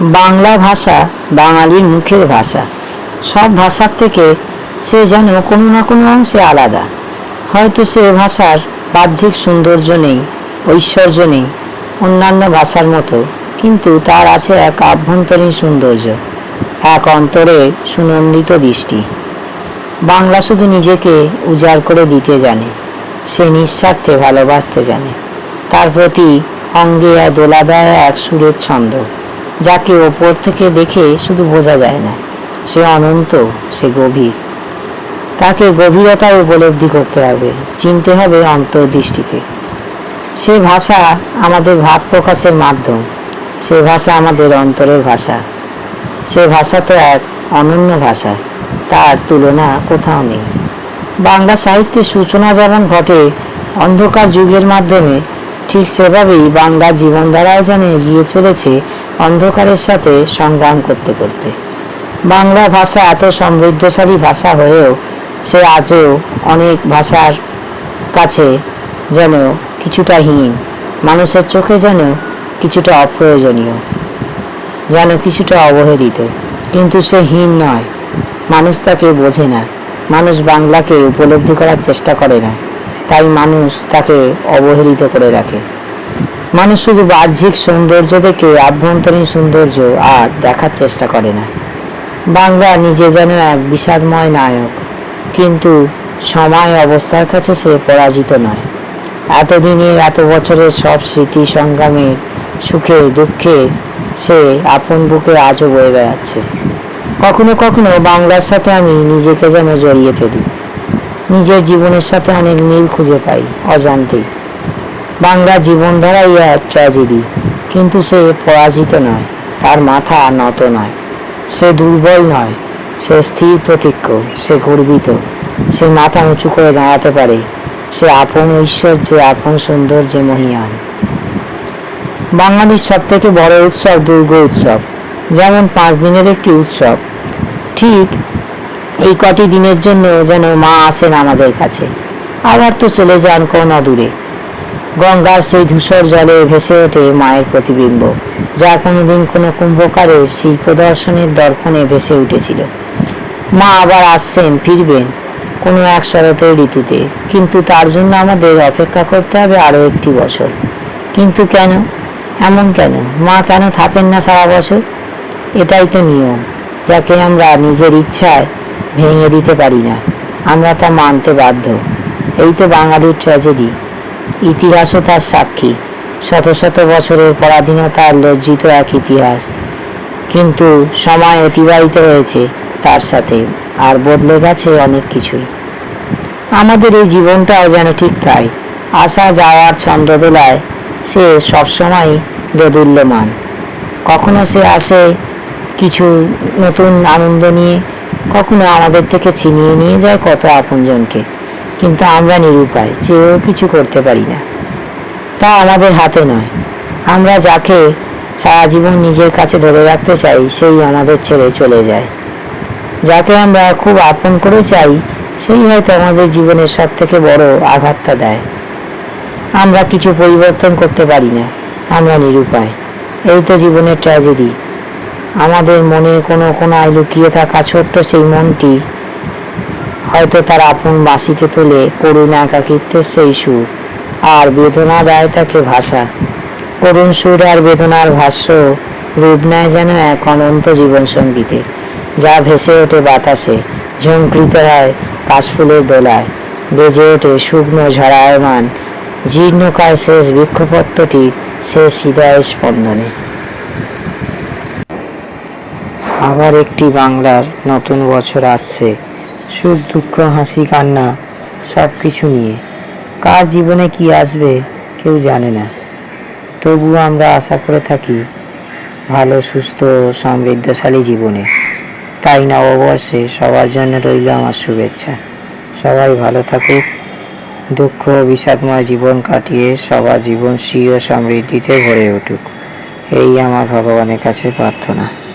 বাংলা ভাষা, বাঙালির মুখের ভাষা। সব ভাষার থেকে সে যেন কোনো না কোনো অংশে আলাদা। হয়তো সে ভাষার বাহ্যিক সৌন্দর্য নেই, ঐশ্বর্য নেই, অন্যান্য ভাষার মতো, কিন্তু তার আছে এক আভ্যন্তরীণ সৌন্দর্য, এক অন্তরে সুনন্দিত দৃষ্টি। বাংলা শুধু নিজেকে উজাড় করে দিতে জানে, সে নিঃস্বার্থে ভালোবাসতে জানে। তার প্রতি অঙ্গে দোলা দেয় এক সুরের ছন্দ। যাকে ওপর থেকে দেখে শুধু বোঝা যায় না, সে অনন্ত, সে গভীর। তাকে গভীরতা উপলব্ধি করতে হবে, চিনতে হবে অন্তর্দৃষ্টিকে। সে ভাষা আমাদের ভাব প্রকাশের মাধ্যম, সে ভাষা আমাদের অন্তরের ভাষা। সে ভাষা তো এক অনন্য ভাষা, তার তুলনা কোথাও নেই। বাংলা সাহিত্যের সূচনা যেমন ঘটে, অন্ধকার যুগের মাধ্যমে ঠিক সেভাবেই বাংলা জীবনধারাও যেন এগিয়ে চলেছে অন্ধকারের সাথে সংগ্রাম করতে করতে। বাংলা ভাষা এত সমৃদ্ধশালী ভাষা হয়েও সে আজও অনেক ভাষার কাছে যেন কিছুটা হীন, মানুষের চোখে যেন কিছুটা অপ্রয়োজনীয়, যেন কিছুটা অবহেলিত। কিন্তু সে হীন নয়, মানুষ তাকে বোঝে না, মানুষ বাংলাকে উপলব্ধি করার চেষ্টা করে না। তাই মানুষ তাকে অবহেলিত করে রাখে। মানুষ শুধু বাহ্যিক সৌন্দর্য দেখে আভ্যন্তরীণ সৌন্দর্য আর দেখার চেষ্টা করে না। বাংলা নিজে যেন এক বিষাদময় নায়ক, কিন্তু সময় অবস্থার কাছে সে পরাজিত নয়। এতদিনের এত বছরের সব স্মৃতি সংগ্রামের সুখে, দুঃখে সে আপন বুকে আজও বয়ে বেড়াচ্ছে। কখনো কখনো বাংলার সাথে আমি নিজেকে যেন জড়িয়ে ফেলি। নিজের জীবনের সাথে অনেক মিল খুঁজে পাই, অজান্তেই। বাংলা জীবনধারাই এক ট্র্যাজেডি কিন্তু সে পরাজিত নয়, তার মাথা নত নয়। সে দুর্বল নয়, সে স্থির প্রতিজ্ঞ সে গর্বিত। সে মাথা উঁচু করে দাঁড়াতে পারে, সে আপন ঐশ্বর্যে আপন সৌন্দর্যে মহিয়ান। বাঙালির সব থেকে বড় উৎসব দুর্গ উৎসব, যেমন পাঁচ দিনের একটি উৎসব। ঠিক এই কটি দিনের জন্য যেন মা আসেন আমাদের কাছে। আবার তো চলে যান কোন দূরে। গঙ্গার সেই ধূসর জলে ভেসে ওঠে মায়ের প্রতিবিম্ব, যা কোনোদিন কোনো কুম্ভকারের শিল্প দর্শনের দর্পণে ভেসে উঠেছিল। মা আবার আসছেন, ফিরবেন কোনো এক শরতের ঋতুতে। কিন্তু তার জন্য আমাদের অপেক্ষা করতে হবে আরও একটি বছর। কিন্তু কেন? এমন কেন? মা কেন থাকেন না সারা বছর? এটাই তো নিয়ম, যাকে আমরা নিজের ইচ্ছায় ভেঙে দিতে পারি না। আমরা তা মানতে বাধ্য। এই তো বাঙালির ট্র্যাজেডি ইতিহাসও তার সাক্ষী। শত শত বছরের পরাধীনতার লজ্জিত এক ইতিহাস। কিন্তু সময় অতিবাহিত হয়েছে তার সাথে, আর বদলে গেছে অনেক কিছুই। আমাদের এই জীবনটাও যেন ঠিক তাই। আসা যাওয়ার ছন্দদোলায় সে সবসময় দোদুল্যমান। কখনো সে আসে কিছু নতুন আনন্দ নিয়ে কখনো আমাদের থেকে ছিনিয়ে নিয়ে যায় কত আপনজনকে। কিন্তু আমরা নিরুপায়, চেয়েও কিছু করতে পারি না। তা আমাদের হাতে নয়। আমরা যাকে সারা জীবন নিজের কাছে ধরে রাখতে চাই, সেই আমাদের ছেড়ে চলে যায়। যাকে আমরা খুব আপন করে চাই, সেই হয়তো আমাদের জীবনের সব থেকে বড় আঘাতটা দেয়। আমরা কিছু পরিবর্তন করতে পারি না। আমরা নিরুপায়। এই তো জীবনের ট্র্যাজেডি আমাদের মনে কোনো কোনায় লুকিয়ে থাকা ছোট্ট সেই মনটি হয়তো তার আপন বাঁশিতে তোলে করুণ একাকিত্বের সেই সুর আর বেদনা দেয় তাকে ভাষা। করুণ সুর আর বেদনার ভাষ্য রূপ নেয় যেন এক অনন্ত জীবন সঙ্গীতে যা ভেসে ওঠে বাতাসে ঝঙ্কৃত হয় কাশফুলের দোলায়, বেজে ওঠে শুকনো ঝরায়মান, জীর্ণকায় শেষ বৃক্ষপত্রটি শেষ হৃদয় স্পন্দনে। আবার একটি বাংলার নতুন বছর আসছে। সুখ, দুঃখ, হাসি, কান্না সব কিছু নিয়ে। কার জীবনে কি আসবে কেউ জানে না। তবু আমরা আশা করে থাকি, ভালো, সুস্থ, সমৃদ্ধশালী জীবনে। তাই নববর্ষে সবার জন্য রইল আমার শুভেচ্ছা। সবাই ভালো থাকুক। দুঃখ, বিষাদময় জীবন কাটিয়ে সবার জীবন শ্রী ও সমৃদ্ধিতে ভরে উঠুক। এই আমার ভগবানের কাছে প্রার্থনা।